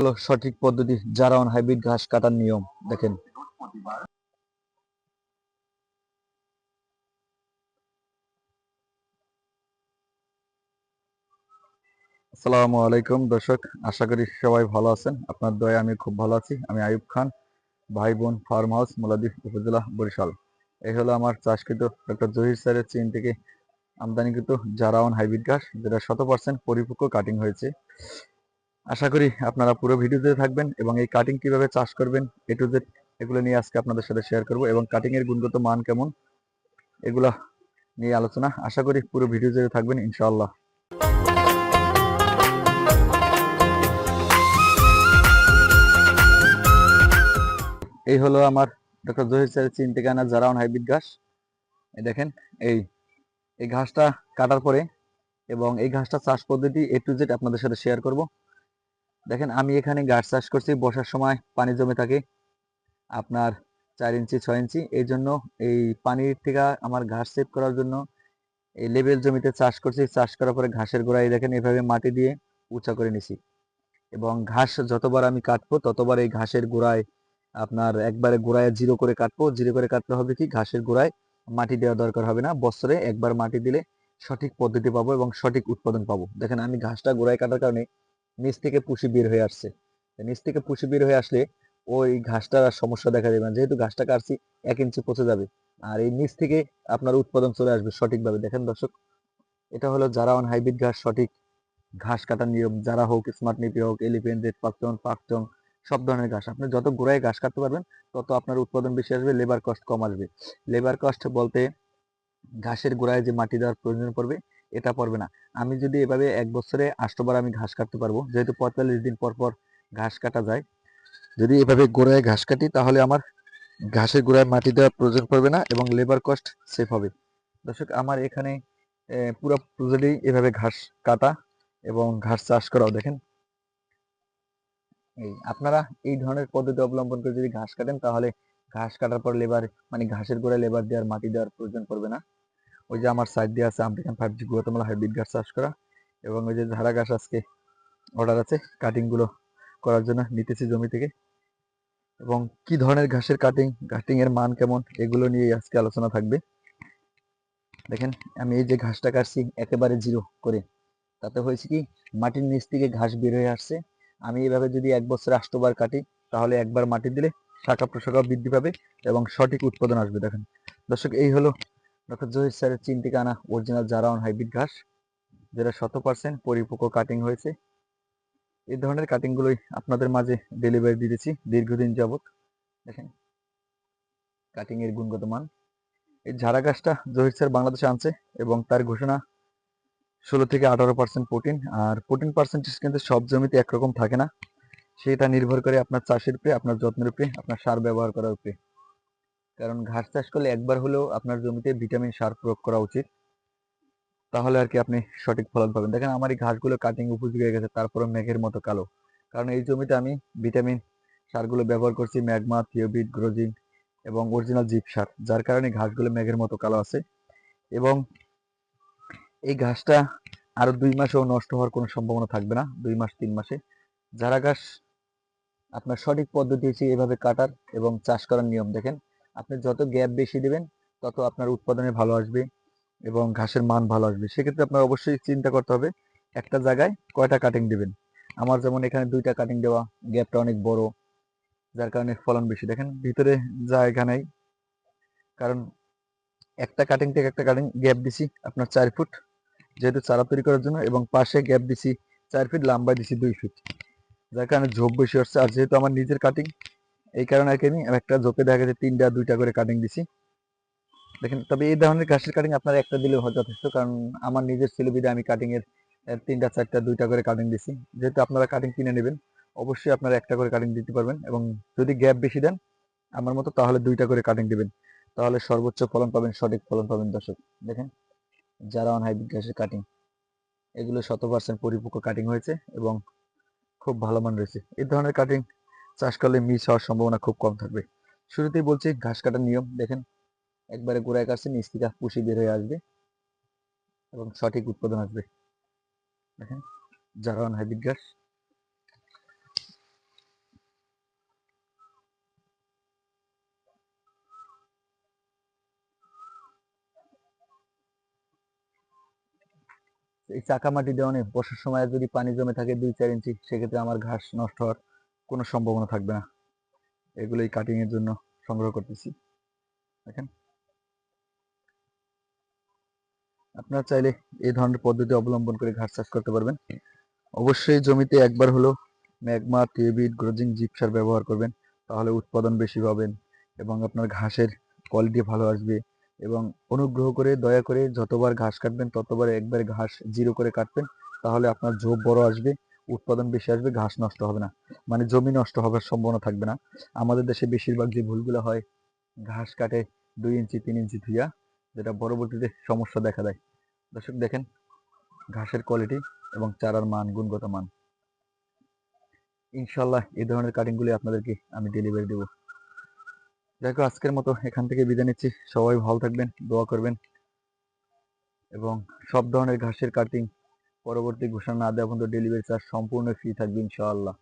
হলো সঠিক পদ্ধতি জারাওয়ান হাইব্রিড ঘাস কাটার নিয়ম, দেখেন। আসসালামু আলাইকুম দর্শক, আশা করি সবাই ভালো আছেন। আপনার দয়ে আমি খুব ভালো আছি। আমি আয়ুব খান, ভাই বোন ফার্ম হাউস মুলাদি উপজেলা, বরিশাল। এই হলো আমার চাষকৃত ডক্টর জহির স্যারের চীন থেকে আমদানিকৃত জারাওয়ান হাইব্রিড ঘাস, যেটা শত পার্সেন্ট পরিপক্ক কাটিং হয়েছে। আশা করি আপনারা পুরো ভিডিওতে থাকবেন এবং এই কাটিং কীভাবে চাষ করবেন এ টু জেড এগুলো নিয়ে আজকে আপনাদের সাথে শেয়ার করব এবং কাটিং এর গুণগত মান কেমন, এগুলা নিয়ে আলোচনা। আশা করি পুরো ভিডিও জুড়ে থাকবেন, ইনশাআল্লাহ। এই হলো আমার ডক্টর জহির স্যারের চীন থেকে জারাউন হাইব্রিড ঘাস। এই দেখেন, এই এই ঘাসটা কাটার পরে এবং এই ঘাসটা চাষ পদ্ধতি এ টু জেড আপনাদের সাথে শেয়ার করব। দেখেন, আমি এখানে ঘাস চাষ করছি বর্ষার সময় পানি জমে থাকে আপনার চার ইঞ্চি, ছয় ইঞ্চি। এই জন্য এই পানির থেকে আমার ঘাস সেভ করার জন্য এই লেবেল জমিতে চাষ করছি। চাষ করার পরে ঘাসের গোড়ায় দেখেন, এভাবে মাটি দিয়ে উঁচা করে নিছি। এবং ঘাস যতবার আমি কাটবো, ততবার এই ঘাসের গোড়ায় আপনার একবারে গোড়ায় জিরো করে কাটবো। জিরো করে কাটতে হবে কি, ঘাসের গোড়ায় মাটি দেওয়া দরকার হবে না। বছরে একবার মাটি দিলে সঠিক পদ্ধতি পাবো এবং সঠিক উৎপাদন পাবো। দেখেন, আমি ঘাসটা গোড়ায় কাটার কারণে নিচ থেকে পুষি বের হয়ে আসছে। নিচ থেকে পুষি বের হয়ে আসলে ওই ঘাসটার আর সমস্যা দেখা যাবে না। যেহেতু ঘাসটা কাটছি, এক ইঞ্চি পচে যাবে। আর এই নিচ থেকে আপনার উৎপাদন চলে আসবে সঠিকভাবে। দেখেন দর্শক, এটা হলো জারাওয়ান হাইব্রিড ঘাস, সঠিক ঘাস কাটার নিয়ম। যারা হোক স্মার্ট নিপি হোক এলিফেন্ট রেড পাকচং পাকচং, সব ধরনের ঘাস। আপনি যত গোড়ায় ঘাস কাটতে পারবেন, তত আপনার উৎপাদন বেশি আসবে লেবার কস্ট কম আসবে। লেবার কস্ট বলতে ঘাসের গোড়ায় যে মাটি দেওয়ার প্রয়োজন পড়বে এটা পড়বে না। আমি যদি এভাবে এক বছরে আষ্টবার আমি ঘাস কাটতে পারব, যেহেতু পঁয়তাল্লিশ দিন পর পর ঘাস কাটা যায়, যদি এভাবে গোড়ায় ঘাস কাটি, তাহলে আমার ঘাসের গোড়ায় মাটি দেওয়ার প্রয়োজন পড়বে না এবং লেবার কস্ট সেভ হবে। দর্শক, আমার এখানে পুরো প্রজেক্টেই এভাবে ঘাস কাটা এবং ঘাস চাষ করাও দেখেন। এই, আপনারা এই ধরনের পদ্ধতি অবলম্বন করে যদি ঘাস কাটেন, তাহলে ঘাস কাটার পর লেবার মানে ঘাসের গোড়ায় লেবার দেওয়ার, মাটি দেওয়ার প্রয়োজন পড়বে না। ওই যে আমার সাইড দিয়ে আছে American five G Guatemala hybrid ঘাস চাষ করা এবং ওই যে ঝাড়া ঘাস আজকে অর্ডার আছে কাটিংগুলো করার জন্য নিতেছি জমি থেকে। এবং কি ধরনের ঘাসের কাটিং কাটিং এর মান কেমন, এগুলো নিয়ে আজকে আলোচনা থাকবে। দেখেন, আমি এই যে ঘাসটা কাটছি একেবারে জিরো করে। তাতে হয়েছে কি, মাটির নিচ থেকে ঘাস বের হয়ে আসছে। আমি এভাবে যদি এক বছরে আষ্টবার কাটি, তাহলে একবার মাটি দিলে শাখা প্রশাখা বৃদ্ধি পাবে এবং সঠিক উৎপাদন আসবে। দেখেন, দর্শক, এই হলো ডক্টর জহির স্যারের চীন থেকে আনা অরিজিনাল জারাউন হাইব্রিড ঘাস, যেটা শত পার্সেন্ট পরিপক্ক কাটিং হয়েছে। এই ধরনের কাটিংগুলোই আপনাদের মাঝে ডেলিভারি দিতেছি দীর্ঘদিন যাবত দেখেন কাটিংয়ের গুণগত মান। এই ঝাড়া গাছটা জহির স্যার বাংলাদেশে আনছে এবং তার ঘোষণা ষোলো থেকে আঠারো পার্সেন্ট প্রোটিন আর প্রোটিন পার্সেন্টেজ কিন্তু সব জমিতে একরকম থাকে না। সেটা নির্ভর করে আপনার চাষের উপরে আপনার যত্নের উপরে আপনার সার ব্যবহার করার উপরে কারণ ঘাস চাষ করলে একবার হলেও আপনার জমিতে ভিটামিন সার প্রয়োগ করা উচিত। তাহলে আর কি আপনি সঠিক ফলন পাবেন। দেখেন আমার এই ঘাসগুলো কাটিং উপযোগী হয়ে গেছে তারপরে মেঘের মতো কালো। কারণ এই জমিতে আমি ভিটামিন সারগুলো ব্যবহার করছি, ম্যাগমা, থিওবিট, গ্রোজিন এবং অরিজিনাল জিপ সার, যার কারণে ঘাসগুলো মেঘের মতো কালো আছে। এবং এই ঘাসটা আরও দুই মাসেও নষ্ট হওয়ার কোনো সম্ভাবনা থাকবে না, দুই মাস, তিন মাসে। যারা ঘাস আপনার সঠিক পদ্ধতি হচ্ছে এভাবে কাটার এবং চাষ করার নিয়ম, দেখেন আপনি যত গ্যাপ বেশি দিবেন, তত আপনার উৎপাদনে ভালো আসবে এবং ঘাসের মান ভালো আসবে। সেক্ষেত্রে আপনার অবশ্যই চিন্তা করতে হবে, একটা জায়গায় কয়টা কাটিং দিবেন? আমার যেমন এখানে দুইটা কাটিং দেওয়া গ্যাপটা অনেক বড়, যার কারণে ফলন বেশি। দেখেন, ভিতরে জায়গা নেই কারণ একটা কাটিং থেকে একটা কাটিং গ্যাপ দিছি আপনার চার ফুট যেহেতু চারা তৈরি করার জন্য, এবং পাশে গ্যাপ দিছি চার ফিট লম্বায় দিছি দুই ফিট যার কারণে ঝোপ বেশি হচ্ছে, আর যেহেতু আমার নিজের কাটিং এই কারণে আর কি আমি একটা ঝোপে দেখা গেছে তিনটা, দুইটা করে কাটিং দিছি। দেখেন, তবে এই ধরনের ঘাসের কাটিং আপনারা একটা দিলেও যথেষ্ট, কারণ আমার নিজের ছেলে বিদে আমি কাটিং এর তিনটা, চারটা, দুইটা করে কাটিং দিছি। যেহেতু আপনারা কাটিং কিনে নেবেন, অবশ্যই আপনারা একটা করে কাটিং দিতে পারবেন এবং যদি গ্যাপ বেশি দেন, আমার মতো তাহলে দুইটা করে কাটিং দিবেন। তাহলে সর্বোচ্চ ফলন পাবেন, সঠিক ফলন পাবেন দর্শক। দেখেন, যারা অন হাইব্রিড ঘাসের কাটিং এগুলো শত পার্সেন্ট পরিপক্ক কাটিং হয়েছে এবং খুব ভালো মান রয়েছে। এই ধরনের কাটিং চাষ করলে মিস হওয়ার সম্ভাবনা খুব কম থাকবে। শুরুতেই বলছি, ঘাস কাটার নিয়ম দেখেন, একবারে গোড়ায় কাটছে, নিচ থেকে পুষি বের হয়ে আসবে এবং সঠিক উৎপাদন আসবে। দেখেন জারান হাইব্রিড ঘাস। এই চাকা মাটি দেওয়ানে বর্ষার সময় যদি পানি জমে থাকে দুই চার ইঞ্চি, সেক্ষেত্রে আমার ঘাস নষ্ট হওয়ার কোনো সম্ভাবনা থাকবে না। এগুলোই কাটিং এর জন্য সংগ্রহ করতেছি। দেখেন। আপনারা চাইলে এই ধরনের পদ্ধতি অবলম্বন করে ঘাস চাষ করতে পারবেন। অবশ্যই জমিতে একবার হলো ম্যাগমা, টিউবিট, গ্রোজিং জিপসার ব্যবহার করবেন। তাহলে উৎপাদন বেশি পাবেন এবং আপনার ঘাসের কোয়ালিটি ভালো আসবে এবং অনুগ্রহ করে, দয়া করে যতবার ঘাস কাটবেন, ততবার একবার ঘাস জিরো করে কাটবেন। তাহলে আপনার ঝোপ বড় আসবে। উৎপাদন বেশি আসবে, ঘাস নষ্ট হবে না। মানে জমি নষ্ট হবার সম্ভাবনা থাকবে না। আমাদের দেশে বেশিরভাগ যে ভুলগুলো হয়, ঘাস কাটে দুই ইঞ্চি, তিন ইঞ্চি ধুইয়া, যেটা পরবর্তীতে সমস্যা দেখা দেয়। দর্শক, দেখেন, ঘাসের কোয়ালিটি এবং চারার মান, গুণগত মান। ইনশাল্লাহ এই ধরনের কাটিংগুলি আপনাদেরকে আমি ডেলিভারি দেবো। দেখো আজকের মতো এখান থেকে বিদায় নিচ্ছি। সবাই ভালো থাকবেন, দোয়া করবেন। এবং সব ধরনের ঘাসের কাটিং পরবর্তী ঘোষণা না দেওয়া পর্যন্ত ডেলিভারি চার্জ সম্পূর্ণ ফ্রি থাকবে ইনশাআল্লাহ।